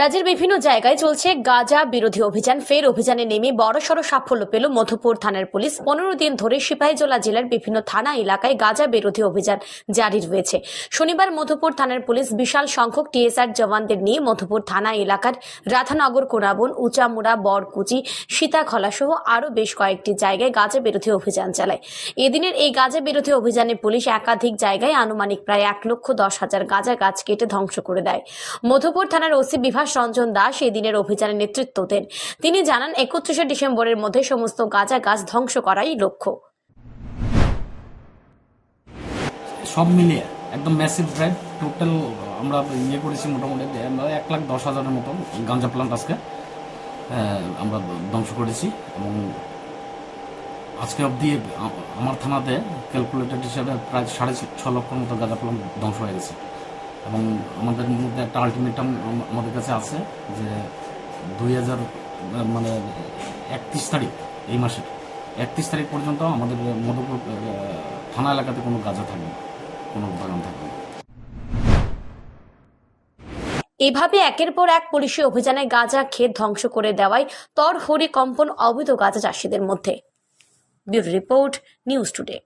রাজ্যের বিভিন্ন জায়গায় চলছে গাঁজা বিরোধী অভিযান। ফের অভিযানে নেমে বড়সড় সাফল্য পেল মধুপুর থানার পুলিশ। পনেরো দিন ধরে সিপাহীজলা জেলার বিভিন্ন থানা এলাকায় গাঁজা বিরোধী অভিযান জারি রয়েছে। শনিবার মধুপুর থানার পুলিশ বিশাল সংখ্যক টিএসআর জওয়ানদের নিয়ে মধুপুর থানা এলাকার রাধানগর কোনাবন উচামুড়া, বরকুচি, সীতাখলা সহ আরও বেশ কয়েকটি জায়গায় গাজা বিরোধী অভিযান চালায়। এদিনের এই গাঁজা বিরোধী অভিযানে পুলিশ একাধিক জায়গায় আনুমানিক প্রায় এক লক্ষ দশ হাজার গাঁজা গাছ কেটে ধ্বংস করে দেয়। মধুপুর থানার ওসি বিভাস রঞ্জন দাস এই দিনের অভিযানে নেতৃত্ব দেন। তিনি জানান, একত্রিশে ডিসেম্বরের মধ্যে সমস্ত গাঁজা গাছ ধ্বংস করাই লক্ষ্য। সব মিলিয়ে একদম ম্যাসিভ ড্রাইভ টোটাল আমরা ইয়ে করেছি মোটামুটি এক লাখ দশ হাজারের মতো গাঞ্জা প্লান্ট আজকে আমরা ধ্বংস করেছি এবং আজকে অবধি আমার থানাতে ক্যালকুলেটেড হিসাবে প্রায় সাড়ে ছ লক্ষর মতো গাঁজা প্লান্ট ধ্বংস হয়ে গেছে। এবং আমাদের মধ্যে একটা আলটিমেটাম আমাদের কাছে আছে যে দুই হাজার মানে একত্রিশ তারিখ, এই মাসের একত্রিশ তারিখ পর্যন্ত আমাদের মধুপুর থানা এলাকাতে কোনো গাঁজা থাকবে কোনো বাগান থাকবে এভাবে একের পর এক পুলিশি অভিযানে গাঁজা ক্ষেত ধ্বংস করে দেওয়ায় তর হরিকম্পন অবৈধ গাঁজা চাষিদের মধ্যে। Report, news today.